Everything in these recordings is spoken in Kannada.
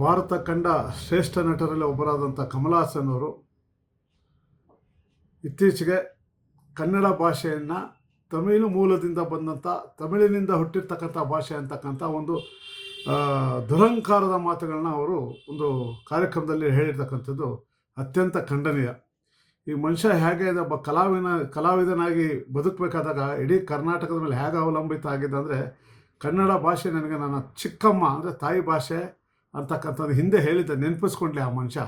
ಭಾರತ ಕಂಡ ಶ್ರೇಷ್ಠ ನಟರಲ್ಲಿ ಒಬ್ಬರಾದಂಥ ಕಮಲ್ ಹಾಸನ್ ಅವರು ಇತ್ತೀಚೆಗೆ ಕನ್ನಡ ಭಾಷೆಯನ್ನು ತಮಿಳು ಮೂಲದಿಂದ ಬಂದಂಥ ತಮಿಳಿನಿಂದ ಹುಟ್ಟಿರ್ತಕ್ಕಂಥ ಭಾಷೆ ಅಂತಕ್ಕಂಥ ಒಂದು ದುರಂಕಾರದ ಮಾತುಗಳನ್ನ ಅವರು ಒಂದು ಕಾರ್ಯಕ್ರಮದಲ್ಲಿ ಹೇಳಿರ್ತಕ್ಕಂಥದ್ದು ಅತ್ಯಂತ ಖಂಡನೀಯ. ಈ ಮನುಷ್ಯ ಹೇಗೆ ಒಬ್ಬ ಕಲಾವಿನ, ಕಲಾವಿದನಾಗಿ ಬದುಕಬೇಕಾದಾಗ ಇಡೀ ಕರ್ನಾಟಕದ ಮೇಲೆ ಹೇಗೆ ಅವಲಂಬಿತ ಆಗಿದೆ ಅಂದರೆ ಕನ್ನಡ ಭಾಷೆ ನನಗೆ ನನ್ನ ಚಿಕ್ಕಮ್ಮ ಅಂದರೆ ತಾಯಿ ಭಾಷೆ ಅಂತಕ್ಕಂಥದ್ದು. ಹಿಂದೆ ಹೇಳಿದ್ದೆ ನೆನಪಿಸ್ಕೊಂಡ್ಲಿ ಆ ಮನುಷ್ಯ.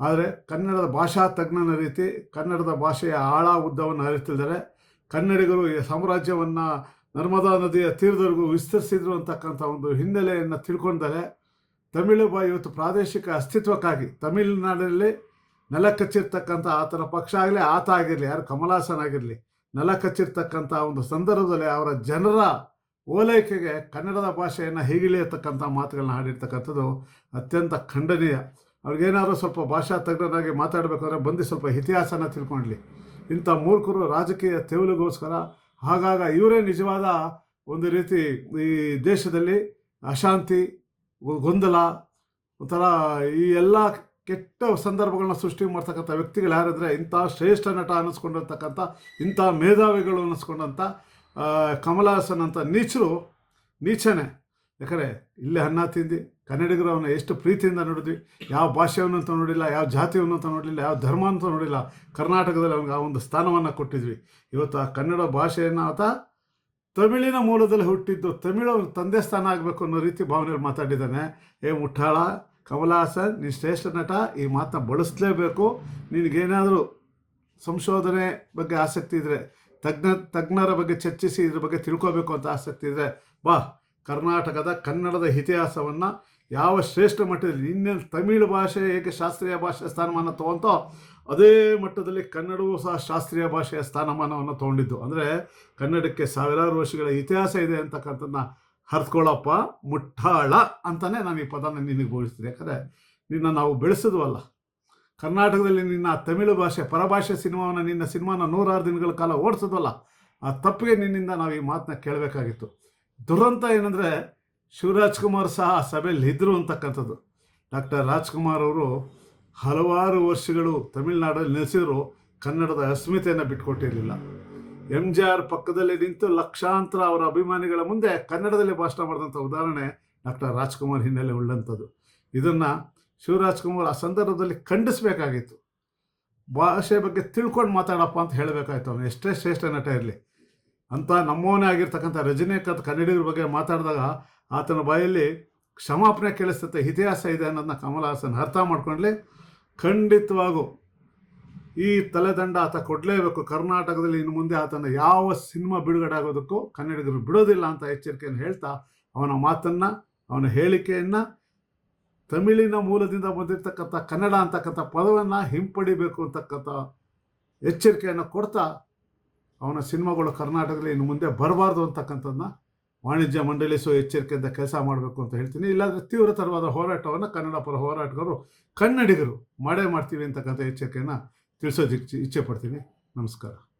ಆದರೆ ಕನ್ನಡದ ಭಾಷಾ ತಜ್ಞನ ರೀತಿ ಕನ್ನಡದ ಭಾಷೆಯ ಆಳ ಉದ್ದವನ್ನು ಅರಿತಿದ್ದಾರೆ ಕನ್ನಡಿಗರು ಈ ಸಾಮ್ರಾಜ್ಯವನ್ನು ನರ್ಮದಾ ನದಿಯ ತೀರದವರೆಗೂ ವಿಸ್ತರಿಸಿದ್ರು ಅಂತಕ್ಕಂಥ ಒಂದು ಹಿನ್ನೆಲೆಯನ್ನು ತಿಳ್ಕೊಂಡರೆ ತಮಿಳು ಬಾ ಇವತ್ತು ಪ್ರಾದೇಶಿಕ ಅಸ್ತಿತ್ವಕ್ಕಾಗಿ ತಮಿಳುನಾಡಲ್ಲಿ ನೆಲ ಕಚ್ಚಿರ್ತಕ್ಕಂಥ ಆತನ ಪಕ್ಷ ಆಗಲಿ, ಆತ ಆಗಿರಲಿ, ಯಾರು ಕಮಲಾಸನ್ ಆಗಿರಲಿ ನೆಲ ಕಚ್ಚಿರ್ತಕ್ಕಂಥ ಒಂದು ಸಂದರ್ಭದಲ್ಲಿ ಅವರ ಜನರ ಓಲೈಕೆಗೆ ಕನ್ನಡದ ಭಾಷೆಯನ್ನು ಹೀಗಿಳಿಯತಕ್ಕಂಥ ಮಾತುಗಳನ್ನ ಹಾಡಿರ್ತಕ್ಕಂಥದ್ದು ಅತ್ಯಂತ ಖಂಡನೀಯ. ಅವ್ರಿಗೇನಾದರೂ ಸ್ವಲ್ಪ ಭಾಷಾ ತಜ್ಞರಾಗಿ ಮಾತಾಡಬೇಕಾದ್ರೆ ಬಂದು ಸ್ವಲ್ಪ ಇತಿಹಾಸನ ತಿಳ್ಕೊಂಡ್ಲಿ. ಇಂಥ ಮೂರ್ಖರು ರಾಜಕೀಯ ತೆವಲಿಗೋಸ್ಕರ ಹಾಗಾಗ ಇವರೇ ನಿಜವಾದ ಒಂದು ರೀತಿ ಈ ದೇಶದಲ್ಲಿ ಅಶಾಂತಿ, ಗೊಂದಲ, ಒಂಥರ ಈ ಎಲ್ಲ ಕೆಟ್ಟ ಸಂದರ್ಭಗಳನ್ನ ಸೃಷ್ಟಿ ಮಾಡ್ತಕ್ಕಂಥ ವ್ಯಕ್ತಿಗಳು ಯಾರಾದರೆ ಇಂಥ ಶ್ರೇಷ್ಠ ನಟ ಅನ್ನಿಸ್ಕೊಂಡಿರ್ತಕ್ಕಂಥ ಇಂಥ ಮೇಧಾವಿಗಳು ಅನ್ನಿಸ್ಕೊಂಡಂಥ ಆ, ಕಮಲ್ ಹಾಸನ್ ಅಂತ ನೀಚರು ನೀಚನೇ. ಯಾಕಂದರೆ ಇಲ್ಲೇ ಅನ್ನ ತಿಂದು ಕನ್ನಡಿಗರು ಎಷ್ಟು ಪ್ರೀತಿಯಿಂದ ನೋಡಿದ್ವಿ. ಯಾವ ಭಾಷೆಯನ್ನು ಅಂತ ನೋಡಿಲ್ಲ ಯಾವ ಜಾತಿಯನ್ನು ಅಂತ ನೋಡಲಿಲ್ಲ ಯಾವ ಧರ್ಮ ಅಂತ ನೋಡಿಲ್ಲ. ಕರ್ನಾಟಕದಲ್ಲಿ ಅವನಿಗೆ ಆ ಒಂದು ಸ್ಥಾನವನ್ನು ಕೊಟ್ಟಿದ್ವಿ. ಇವತ್ತು ಆ ಕನ್ನಡ ಭಾಷೆಯನ್ನು ಆತ ತಮಿಳಿನ ಮೂಲದಲ್ಲಿ ಹುಟ್ಟಿದ್ದು ತಮಿಳು ತಂದೆ ಸ್ಥಾನ ಆಗಬೇಕು ಅನ್ನೋ ರೀತಿ ಭಾವನೆಯಲ್ಲಿ ಮಾತಾಡಿದ್ದಾನೆ. ಏ ಮುಟ್ಟಾಳ ಕಮಲಾಸನ್ ನೀನು ಶ್ರೇಷ್ಠ ನಟ ಈ ಮಾತನ್ನ ಬಳಸಲೇಬೇಕು. ನಿನಗೇನಾದರೂ ಸಂಶೋಧನೆ ಬಗ್ಗೆ ಆಸಕ್ತಿ ಇದ್ದರೆ ತಜ್ಞ, ತಜ್ಞರ ಬಗ್ಗೆ ಚರ್ಚಿಸಿ, ಇದ್ರ ಬಗ್ಗೆ ತಿಳ್ಕೋಬೇಕು ಅಂತ ಆಸಕ್ತಿ ಇದೆ ಬಾ, ಕರ್ನಾಟಕದ ಕನ್ನಡದ ಇತಿಹಾಸವನ್ನು ಯಾವ ಶ್ರೇಷ್ಠ ಮಟ್ಟದಲ್ಲಿ ಇನ್ನೇನು ತಮಿಳು ಭಾಷೆ ಹೇಗೆ ಶಾಸ್ತ್ರೀಯ ಭಾಷೆಯ ಸ್ಥಾನಮಾನ ತೊಗೊಂತೋ, ಅದೇ ಮಟ್ಟದಲ್ಲಿ ಕನ್ನಡವೂ ಸಹ ಶಾಸ್ತ್ರೀಯ ಭಾಷೆಯ ಸ್ಥಾನಮಾನವನ್ನು ತೊಗೊಂಡಿದ್ದು. ಅಂದರೆ ಕನ್ನಡಕ್ಕೆ ಸಾವಿರಾರು ವರ್ಷಗಳ ಇತಿಹಾಸ ಇದೆ ಅಂತಕ್ಕಂಥದ್ದನ್ನ ಹರ್ತ್ಕೊಳ್ಳಪ್ಪ ಮುಟ್ಟಾಳ ಅಂತಲೇ ನಾನು ಈ ಪದನ ನಿನಗೆ ಬೋಧಿಸ್ತೀನಿ. ಯಾಕಂದರೆ ನಿನ್ನ ನಾವು ಬೆಳೆಸಿದ್ವಲ್ಲ. ಕರ್ನಾಟಕದಲ್ಲಿ ನಿನ್ನ ತಮಿಳು ಭಾಷೆ, ಪರಭಾಷೆ ಸಿನಿಮಾವನ್ನು ನಿನ್ನ ಸಿನಿಮಾನ ನೂರಾರು ದಿನಗಳ ಕಾಲ ಓಡಿಸೋದಲ್ಲ, ಆ ತಪ್ಪಿಗೆ ನಿನ್ನಿಂದ ನಾವು ಈ ಮಾತನ್ನ ಕೇಳಬೇಕಾಗಿತ್ತು. ದುರಂತ ಏನಂದರೆ ಶಿವರಾಜ್ ಕುಮಾರ್ ಸಹ ಆ ಸಭೆಯಲ್ಲಿ ಇದ್ದರು ಅಂತಕ್ಕಂಥದ್ದು. ಡಾಕ್ಟರ್ ರಾಜ್ಕುಮಾರ್ ಅವರು ಹಲವಾರು ವರ್ಷಗಳು ತಮಿಳ್ನಾಡಲ್ಲಿ ನೆಲೆಸಿದ್ರು, ಕನ್ನಡದ ಅಸ್ಮಿತೆಯನ್ನು ಬಿಟ್ಕೊಟ್ಟಿರಲಿಲ್ಲ. ಎಂ ಜಿ ಆರ್ ಪಕ್ಕದಲ್ಲಿ ನಿಂತು ಲಕ್ಷಾಂತರ ಅವರ ಅಭಿಮಾನಿಗಳ ಮುಂದೆ ಕನ್ನಡದಲ್ಲಿ ಭಾಷಣ ಮಾಡಿದಂಥ ಉದಾಹರಣೆ ಡಾಕ್ಟರ್ ರಾಜ್ಕುಮಾರ್ ಹಿನ್ನೆಲೆ ಉಳ್ಳಂಥದ್ದು. ಇದನ್ನು ಶಿವರಾಜ್ ಕುಮಾರ್ ಆ ಸಂದರ್ಭದಲ್ಲಿ ಖಂಡಿಸಬೇಕಾಗಿತ್ತು. ಭಾಷೆ ಬಗ್ಗೆ ತಿಳ್ಕೊಂಡು ಮಾತಾಡಪ್ಪ ಅಂತ ಹೇಳಬೇಕಾಯ್ತು ಅವನು. ಎಷ್ಟೇ ಶ್ರೇಷ್ಠ ನಟ ಇರಲಿ. ಅಂತ ನಮ್ಮವನೇ ಆಗಿರ್ತಕ್ಕಂಥ ರಜನೀಕಾಂತ್ ಕನ್ನಡಿಗರ ಬಗ್ಗೆ ಮಾತಾಡಿದಾಗ ಆತನ ಬಾಯಲ್ಲಿ ಕ್ಷಮಾಪಣೆ ಕೇಳಿಸ್ತತೆ, ಇತಿಹಾಸ ಇದೆ ಅನ್ನೋದನ್ನ ಕಮಲ್ ಹಾಸನ್ ಅರ್ಥ ಮಾಡ್ಕೊಂಡ್ಲಿ. ಖಂಡಿತವಾಗೂ ಈ ತಲೆದಂಡ ಆತ ಕೊಡಲೇಬೇಕು. ಕರ್ನಾಟಕದಲ್ಲಿ ಇನ್ನು ಮುಂದೆ ಆತನ ಯಾವ ಸಿನಿಮಾ ಬಿಡುಗಡೆ ಆಗೋದಕ್ಕೂ ಕನ್ನಡಿಗರು ಬಿಡೋದಿಲ್ಲ ಅಂತ ಎಚ್ಚರಿಕೆಯನ್ನು ಹೇಳ್ತಾ ಅವನ ಮಾತನ್ನು, ಅವನ ಹೇಳಿಕೆಯನ್ನು ತಮಿಳಿನ ಮೂಲದಿಂದ ಬಂದಿರತಕ್ಕಂಥ ಕನ್ನಡ ಅಂತಕ್ಕಂಥ ಪದವನ್ನು ಹಿಂಪಡಿಬೇಕು ಅಂತಕ್ಕಂಥ ಎಚ್ಚರಿಕೆಯನ್ನು ಕೊಡ್ತಾ ಅವನ ಸಿನಿಮಾಗಳು ಕರ್ನಾಟಕದಲ್ಲಿ ಇನ್ನು ಮುಂದೆ ಬರಬಾರ್ದು ಅಂತಕ್ಕಂಥದ್ದನ್ನ ವಾಣಿಜ್ಯ ಮಂಡಳಿಸುವ ಎಚ್ಚರಿಕೆಯಿಂದ ಕೆಲಸ ಮಾಡಬೇಕು ಅಂತ ಹೇಳ್ತೀನಿ. ಇಲ್ಲಾಂದರೆ ತೀವ್ರತರವಾದ ಹೋರಾಟವನ್ನು ಕನ್ನಡ ಪರ ಹೋರಾಟಗಾರರು, ಕನ್ನಡಿಗರು ಮಾಡೇ ಮಾಡ್ತೀವಿ ಅಂತಕ್ಕಂಥ ಎಚ್ಚರಿಕೆಯನ್ನು ತಿಳಿಸೋದಿಕ್ಕೆ ಇಚ್ಛೆ ಪಡ್ತೀನಿ. ನಮಸ್ಕಾರ.